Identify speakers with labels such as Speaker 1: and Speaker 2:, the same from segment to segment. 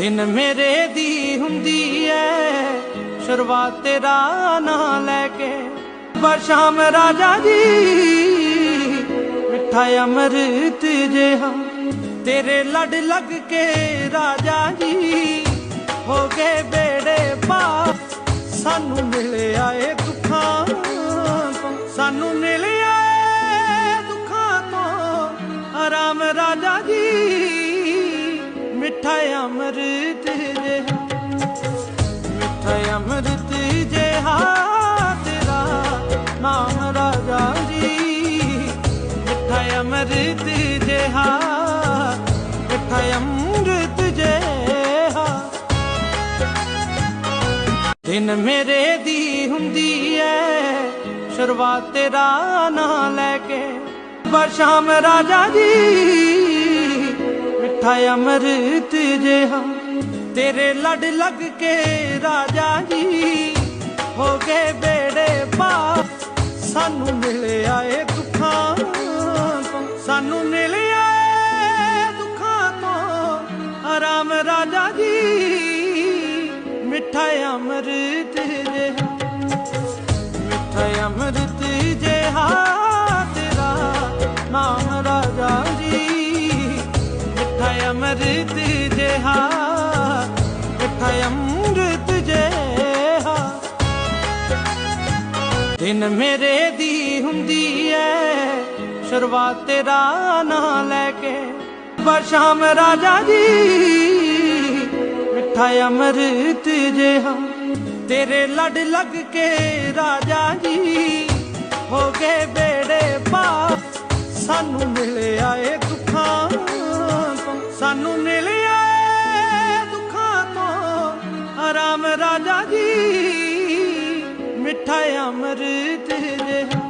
Speaker 1: ਦਿਨ ਮੇਰੇ ਦੀ ਹੁੰਦੀ ਐ, ਸ਼ੁਰੂਆਤ ਤੇਰਾ ਨਾਂ ਲੈ ਕੇ। ਬਸ਼ਾਮ ਰਾਜਾ ਜੀ, ਮਿੱਠਾ ਅੰਮ੍ਰਿਤ ਜਿਹਾ। ਤੇਰੇ ਲੜ ਲੱਗ ਕੇ ਰਾਜਾ ਜੀ, ਹੋ ਗਏ ਬੇੜੇ ਪਾ। ਸਾਨੂੰ ਮਿਲਿਆ ਏ ਮਿੱਠਾ ਅੰਮ੍ਰਿਤ ਜਿਹਾ ਮਿੱਠਾ ਅੰਮ੍ਰਿਤ ਜਿਹਾ ਤੇਰਾ ਨਾਮ ਰਾਜਾ ਜੀ। ਮਿੱਠਾ ਅੰਮ੍ਰਿਤ ਜਿਹਾ ਮਿੱਠਾ ਅੰਮ੍ਰਿਤ ਜਿਹਾ। ਦਿਨ ਮੇਰੇ ਦੀ ਹੁੰਦੀ ਐ, ਸ਼ੁਰੂਆਤ ਤੇਰਾ ਨਾਂ ਲੈ ਕੇ। ਬਸ਼ਾਮ ਰਾਜਾ ਜੀ ਮਿੱਠਾ ਅੰਮ੍ਰਿਤ ਜਿਹਾ। ਤੇਰੇ ਲੜ ਲੱਗ ਕੇ ਰਾਜਾ ਜੀ ਹੋ ਗਏ ਬੇੜੇ ਪਾਰ। ਸਾਨੂੰ ਮਿਲਿਆ ਏ ਦੁੱਖਾਂ ਸਾਨੂੰ ਮਿਲਿਆ ਏ ਦੁੱਖਾਂ ਤੋਂ। ਆਰਾਮ ਰਾਜਾ ਜੀ, ਮਿੱਠਾ ਅੰਮ੍ਰਿਤ ਜਿਹਾ। ਮਿੱਠਾ ਅੰਮ੍ਰਿਤ ਅੰਮ੍ਰਿਤ ਜਿਹਾ, ਮਿੱਠਾ ਅੰਮ੍ਰਿਤ ਜਿਹਾ। ਦਿਨ ਮੇਰੇ ਦੀ ਹੁੰਦੀ ਐ, ਸ਼ੁਰੂਆਤ ਤੇਰਾ ਨਾਂ ਲੈ ਕੇ। ਪਰ ਸ਼ਾਮ ਰਾਜਾ ਜੀ, ਮਿੱਠਾ ਅੰਮ੍ਰਿਤ ਜਿਹਾ। ਤੇਰੇ ਲੜ ਲੱਗ ਕੇ ਰਾਜਾ ਜੀ, ਹੋ ਗਏ ਬੇੜੇ ਪਾ ਸਾਨੂੰ ਮਿਲਿਆ ਏ ਦੁੱਖਾਂ ਸਾਨੂੰ ਮਿਲਿਆ ਏ ਦੁੱਖਾਂ ਤੋਂ। ਆਰਾਮ ਰਾਜਾ ਜੀ, ਮਿੱਠਾ ਅੰਮ੍ਰਿਤ ਜਿਹਾ।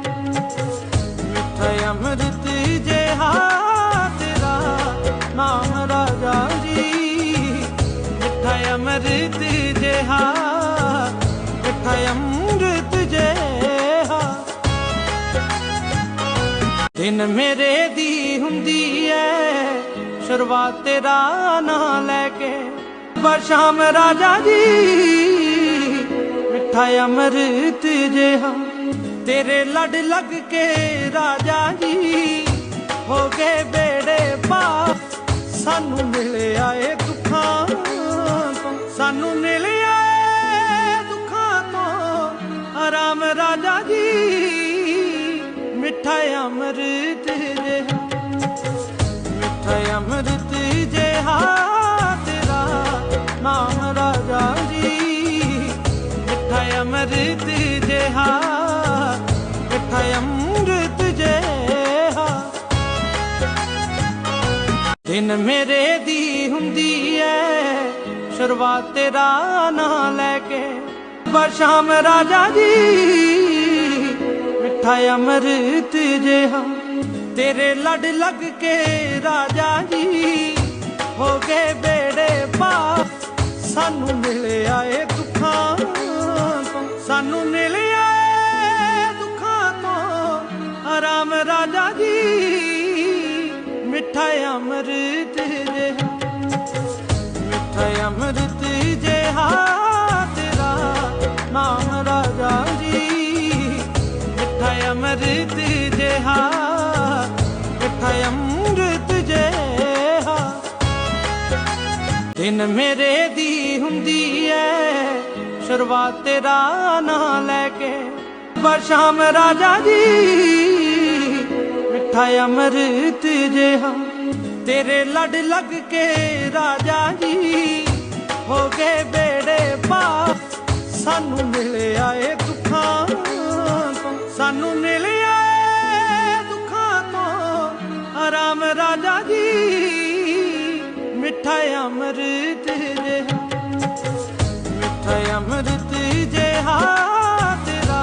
Speaker 1: ਮਿੱਠਾ ਅੰਮ੍ਰਿਤ ਜਿਹਾ ਤੇਰਾ ਨਾਮ ਰਾਜਾ ਜੀ। ਮਿੱਠਾ ਅੰਮ੍ਰਿਤ ਜਿਹਾ, ਮਿੱਠਾ ਅੰਮ੍ਰਿਤ ਜਿਹਾ। ਦਿਨ ਮੇਰੇ ਦੀ ਹੁੰਦੀ ਸ਼ੁਰੂਆਤ ਤੇਰਾ ਨਾਂ ਲੈ ਕੇ ਬਸ਼ਾਮ ਰਾਜਾ ਜੀ, ਮਿੱਠਾ ਅੰਮ੍ਰਿਤ ਜਿਹਾ ਤੇਰੇ ਲੜ ਲੱਗ ਕੇ ਰਾਜਾ ਜੀ, ਹੋ ਗਏ ਬੇੜੇ ਪਾਰ। ਸਾਨੂੰ ਮਿਲਿਆ ਏ ਦੁੱਖਾਂ ਸਾਨੂੰ ਮਿਲਿਆ ਏ ਦੁੱਖਾਂ ਤੋਂ। ਆਰਾਮ ਰਾਜਾ ਜੀ, ਮਿੱਠਾ ਅੰਮ੍ਰਿਤ ਜਿਹਾ, ਮਿੱਠਾ ਅੰਮ੍ਰਿਤ ਜਿਹਾ ਤੇਰਾ ਨਾਮ ਰਾਜਾ ਜੀ। ਮਿੱਠਾ ਅੰਮ੍ਰਿਤ ਜਿਹਾ, ਮਿੱਠਾ ਅੰਮ੍ਰਿਤ ਜਿਹਾ। ਦਿਨ ਮੇਰੇ ਦੀ ਹੁੰਦੀ ਐ, ਸ਼ੁਰੂਆਤ ਤੇਰਾ ਨਾਂ ਲੈ ਕੇ। ਬਸ਼ਾਮ ਰਾਜਾ ਜੀ, ਮਿੱਠਾ ਅੰਮ੍ਰਿਤ ਜਿਹਾ। ਤੇਰੇ ਲੜ ਲੱਗ ਕੇ ਰਾਜਾ ਜੀ ਹੋ ਗਏ ਬੇੜੇ ਪਾਰ। ਸਾਨੂੰ ਮਿਲਿਆ ਏ ਦੁੱਖਾਂ ਤੋਂ। ਸਾਨੂੰ ਮਿਲਿਆ ਏ ਦੁੱਖਾਂ ਤੋਂ। ਆਰਾਮ ਰਾਜਾ ਜੀ, ਮਿੱਠਾ ਅੰਮ੍ਰਿਤ ਜੇ ਮਿੱਠਾ ਅੰਮ੍ਰਿਤ ਜਿਹਾ ਤੇਰਾ। ਨਾਮ ਰਾਜਾ ਜੀ, ਮਿੱਠਾ ਅੰਮ੍ਰਿਤ ਜਿਹਾ। ਮਿੱਠਾ ਦਿਨ ਮੇਰੇ ਦੀ ਹੁੰਦੀ ਐ। ਸ਼ੁਰੂਆਤ ਤੇਰਾ ਨਾਂ ਲੈ ਕੇ। ਬਸ਼ਾਮ ਰਾਜਾ ਜੀ, ਮਿੱਠਾ ਅੰਮ੍ਰਿਤ ਜਿਹਾ। ਤੇਰੇ ਲੜ ਲੱਗ ਕੇ ਰਾਜਾ ਜੀ, ਹੋ ਗਏ ਬੇੜੇ ਪਾਰ। ਸਾਨੂੰ ਮਿਲਿਆ ਏ ਦੁੱਖਾਂ ਸਾਨੂੰ ਮਿਲਿਆ ਏ ਦੁੱਖਾਂ ਤੋਂ। ਆਰਾਮ ਰਾਜਾ ਜੀ ਮਿੱਠਾ ਅੰਮ੍ਰਿਤ ਜਿਹਾ, ਮਿੱਠਾ ਅੰਮ੍ਰਿਤ ਜਿਹਾ ਤੇਰਾ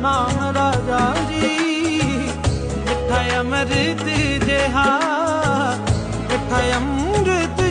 Speaker 1: ਨਾਮ ਰਾਜਾ ਜੀ। ਮਿੱਠਾ ਅੰਮ੍ਰਿਤ ਜਿਹਾ, ਮਿੱਠਾ ਅੰਮ੍ਰਿਤ